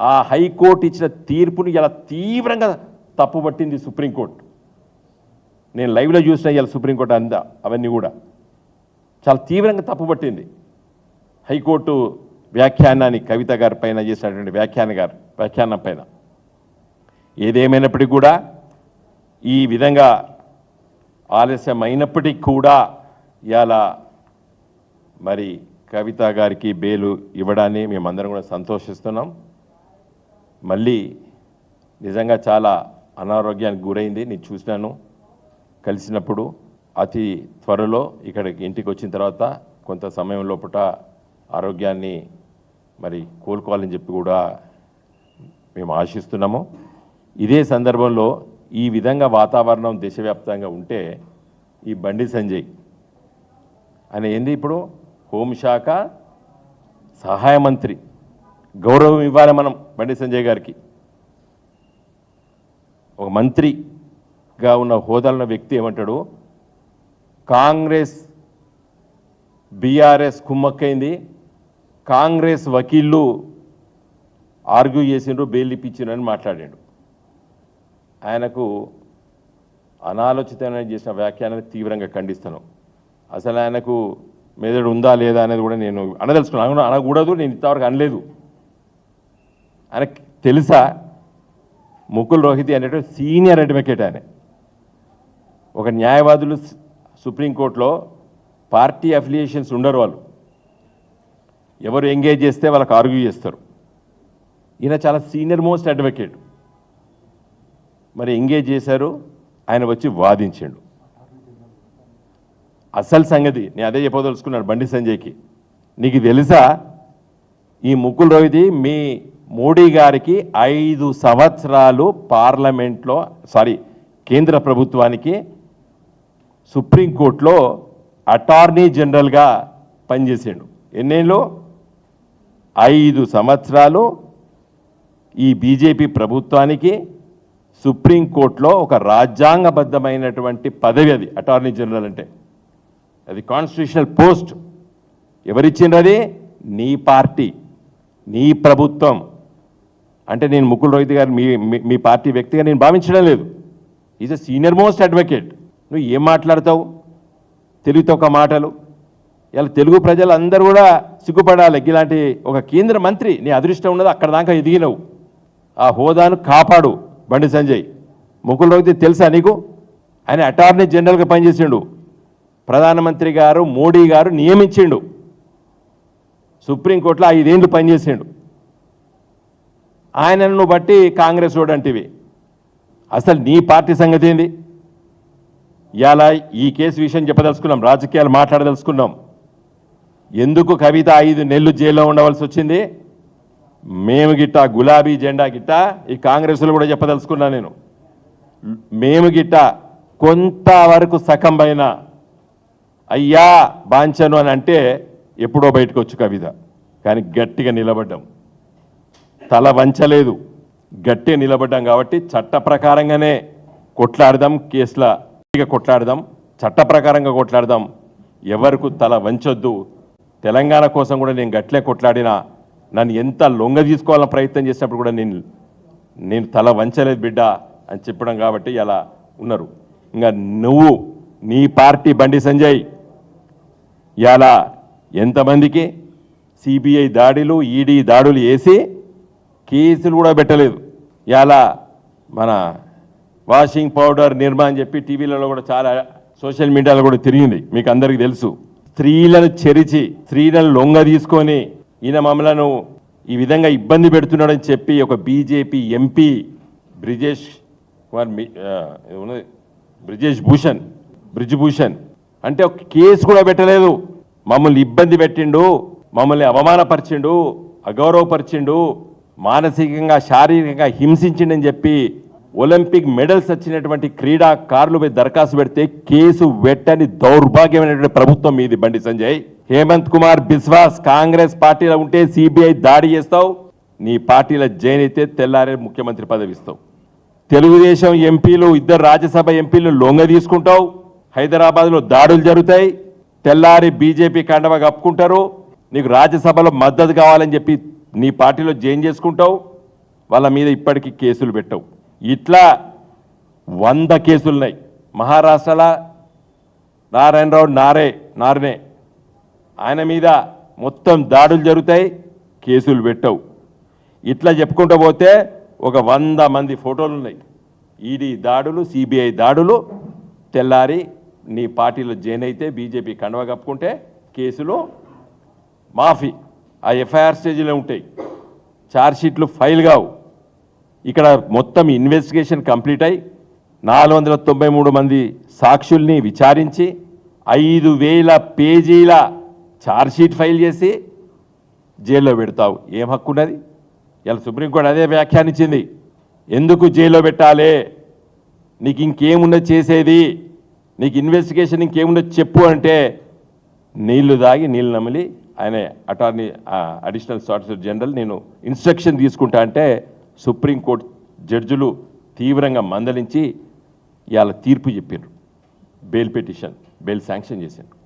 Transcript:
ఆ హైకోర్టు ఇచ్చిన తీర్పుని ఇలా తీవ్రంగా తప్పుపట్టింది సుప్రీంకోర్టు. నేను లైవ్లో చూసిన ఇలా సుప్రీంకోర్టు అందా అవన్నీ కూడా. చాలా తీవ్రంగా తప్పుపట్టింది. హైకోర్టు వ్యాఖ్యానాన్ని కవిత గారి పైన చేసినటువంటి వ్యాఖ్యాన గారు వ్యాఖ్యానం పైన. ఏదేమైనప్పటికీ కూడా ఈ విధంగా ఆలస్యం అయినప్పటికీ కూడా ఇలా మరి కవిత గారికి బెయిలు ఇవ్వడాన్ని మేమందరం కూడా సంతోషిస్తున్నాం. మళ్ళీ నిజంగా చాలా అనారోగ్యానికి గురైంది. నేను చూసినాను. కలిసినప్పుడు అతి త్వరలో ఇక్కడికి ఇంటికి వచ్చిన తర్వాత కొంత సమయం లోపల ఆరోగ్యాన్ని మరి కోలుకోవాలని చెప్పి కూడా మేము ఆశిస్తున్నాము. ఇదే సందర్భంలో ఈ విధంగా వాతావరణం దేశవ్యాప్తంగా ఉంటే ఈ బండి సంజయ్ ఆయన ఏంది ఇప్పుడు? హోంశాఖ సహాయ మంత్రి గౌరవం ఇవ్వాలి మనం బండి సంజయ్ గారికి? ఒక మంత్రిగా ఉన్న హోదాలన్న వ్యక్తి ఏమంటాడు? కాంగ్రెస్ బీఆర్ఎస్ కుమ్మక్కైంది. కాంగ్రెస్ వకీళ్ళు ఆర్గ్యూ చేసిండ్రు బెయిల్ ఇప్పించిండ్రు మాట్లాడాడు. ఆయనకు అనాలోచితమైన చేసిన వ్యాఖ్యానాన్ని తీవ్రంగా ఖండిస్తాను అసలు ఆయనకు మెదడు ఉందా లేదా అనేది కూడా నేను అనదలుచుకున్నాను అనకూడదు నేను ఇంతవరకు అనలేదు. ఆయన తెలుసా? ముకుల్ రోహితి అనేటువంటి సీనియర్ అడ్వకేట్ ఆయన. ఒక న్యాయవాదులు సుప్రీంకోర్టులో పార్టీ అఫిలియేషన్స్ ఉండరు వాళ్ళు. ఎవరు ఎంగేజ్ చేస్తే వాళ్ళకి ఆర్గ్యూ చేస్తారు. ఈయన చాలా సీనియర్ మోస్ట్ అడ్వకేట్. మరి ఎంగేజ్ చేశారు ఆయన వచ్చి వాదించిండు. అసలు సంగతి నేను అదే చెప్పదలుచుకున్నాను బండి సంజయ్కి. నీకు తెలుసా? ఈ ముకుల్ రోహితి మీ మోడీ గారికి ఐదు సంవత్సరాలు పార్లమెంట్లో సారీ కేంద్ర ప్రభుత్వానికి సుప్రీంకోర్టులో అటార్నీ జనరల్గా పనిచేసాడు. ఎన్నేళ్ళు? ఐదు సంవత్సరాలు ఈ బీజేపీ ప్రభుత్వానికి సుప్రీంకోర్టులో ఒక రాజ్యాంగబద్ధమైనటువంటి పదవి అది అటార్నీ జనరల్ అంటే. అది కాన్స్టిట్యూషనల్ పోస్ట్. ఎవరిచ్చిండ్రు నీ పార్టీ నీ ప్రభుత్వం. అంటే నేను ముకుల్ రోహిత్ గారు మీ మీ- మీ పార్టీ వ్యక్తిగా నేను భావించడం లేదు. Is a senior most advocate నువ్వు ఏం మాట్లాడతావు? తెలుగుతో ఒక మాటలు. ఇలా తెలుగు ప్రజలు అందరూ కూడా సిగ్గుపడాలి. ఇలాంటి ఒక కేంద్ర మంత్రి నీ అదృష్టం ఉన్నది అక్కడ దాకా ఎదిగినవు. ఆ హోదాను కాపాడు బండి సంజయ్. ముకుల్ రోహిత్ తెలుసా నీకు? ఆయన అటార్నీ జనరల్గా పనిచేసిండు. ప్రధానమంత్రి గారు మోడీ గారు నియమించిండు. సుప్రీంకోర్టులో ఐదేండ్లు పనిచేసిండు. ఆయనను బట్టి కాంగ్రెస్ రోడ్ అసలు నీ పార్టీ సంగతి ఏంది? ఇలా ఈ కేసు విషయం చెప్పదలుచుకున్నాం రాజకీయాలు మాట్లాడదలుచుకున్నాం. ఎందుకు కవిత ఐదు నెలలు జైల్లో ఉండవలసి వచ్చింది? మేము గిట్ట గులాబీ జెండా గిట్ట ఈ కాంగ్రెస్లో కూడా చెప్పదలుచుకున్నా నేను. మేము గిట్ట కొంతవరకు సకం పైన అయ్యా బాంచను అని అంటే ఎప్పుడో బయటకు వచ్చు కవిత. కానీ గట్టిగా నిలబడ్డాం. తల వంచలేదు. గట్టే నిలబడ్డాం కాబట్టి చట్ట ప్రకారంగానే కొట్లాడదాం కేసుల కొట్లాడదాం చట్ట ప్రకారంగా కొట్లాడదాం. ఎవరికి తల వంచొద్దు. తెలంగాణ కోసం కూడా నేను గట్లే కొట్లాడినా నన్ను ఎంత లొంగ తీసుకోవాలని ప్రయత్నం చేసినప్పుడు కూడా నేను నేను తల వంచలేదు బిడ్డ అని చెప్పడం కాబట్టి అలా ఉన్నారు. ఇంకా నువ్వు నీ పార్టీ బండి సంజయ్ ఇలా ఎంతమందికి? సిబిఐ దాడులు ఈడీ దాడులు వేసి కేసులు కూడా పెట్టలేదు. ఇలా మన వాషింగ్ పౌడర్ నిర్మా అని చెప్పి టీవీలలో కూడా చాలా సోషల్ మీడియాలో కూడా తిరిగింది. మీకు అందరికీ తెలుసు. స్త్రీలను చెరిచి స్త్రీలను లొంగ తీసుకొని ఈయన మమ్మలను ఈ విధంగా ఇబ్బంది పెడుతున్నాడని చెప్పి ఒక బీజేపీ ఎంపీ బ్రిజేష్ కుమార్ మీ- ఆ, ఇది ఉన్నది బ్రిజేష్ భూషణ్ బ్రిజ్భూషణ్ అంటే ఒక కేసు కూడా పెట్టలేదు. మమ్మల్ని ఇబ్బంది పెట్టిండు మమ్మల్ని అవమానపరిచిండు అగౌరవపరిచిండు మానసికంగా శారీరకంగా హింసించిండని చెప్పి ఒలింపిక్ మెడల్స్ వచ్చినటువంటి క్రీడాకారులపై దరఖాస్తు పెడితే కేసు పెట్టని దౌర్భాగ్యమైనటువంటి ప్రభుత్వం మీది బండి సంజయ్. హేమంత్ కుమార్ బిశ్వాస్ కాంగ్రెస్ పార్టీలో ఉంటే సిబిఐ దాడి చేస్తావు. నీ పార్టీలో జైన్ అయితే తెల్లారే ముఖ్యమంత్రి పదవి ఇస్తావు. తెలుగుదేశం ఎంపీలు ఇద్దరు రాజ్యసభ ఎంపీలు లొంగ తీసుకుంటావు. హైదరాబాద్లో దాడులు జరుగుతాయి. తెల్లారి బీజేపీ కండవ కప్పుకుంటారు. నీకు రాజ్యసభలో మద్దతు కావాలని చెప్పి నీ పార్టీలో జాయిన్ చేసుకుంటావు వాళ్ళ మీద ఇప్పటికీ కేసులు పెట్టవు. ఇట్లా వంద కేసులున్నాయి. మహారాష్ట్రలో నారాయణరావు నారే నారనే. ఆయన మీద మొత్తం దాడులు జరుగుతాయి కేసులు పెట్టవు. ఇట్లా చెప్పుకుంటూ పోతే ఒక వంద మంది ఫోటోలు ఉన్నాయి ఈడీ దాడులు సిబిఐ దాడులు తెల్లారి నీ పార్టీలో జాయిన్ అయితే బీజేపీ కండవ కప్పుకుంటే కేసులు మాఫీ. ఆ ఎఫ్ఐఆర్ స్టేజ్లో ఉంటాయి. ఛార్జ్షీట్లు ఫైల్ కావు. ఇక్కడ మొత్తం ఇన్వెస్టిగేషన్ కంప్లీట్ అయి నాలుగు వందల తొంభై మూడు మంది సాక్షుల్ని విచారించి ఐదు వేల పేజీల ఛార్జ్షీట్ ఫైల్ చేసి జైల్లో పెడతావు. ఏం హక్కు ఉన్నది? ఇలా సుప్రీంకోర్టు అదే వ్యాఖ్యానించింది. ఎందుకు జైల్లో పెట్టాలి? నీకు ఇంకేమున్నది చేసేది? నీకు ఇన్వెస్టిగేషన్ ఇంకేమున్నది చెప్పు అంటే నీళ్ళు దాగి నీళ్ళు నమిలి ఆయన అటార్నీ అడిషనల్ సాలిసిటర్ జనరల్ నేను ఇన్స్ట్రక్షన్ తీసుకుంటా అంటే సుప్రీంకోర్టు జడ్జులు తీవ్రంగా మందలించి ఇవాళ తీర్పు చెప్పారు బెయిల్ పిటిషన్ బెయిల్ శాంక్షన్ చేశారు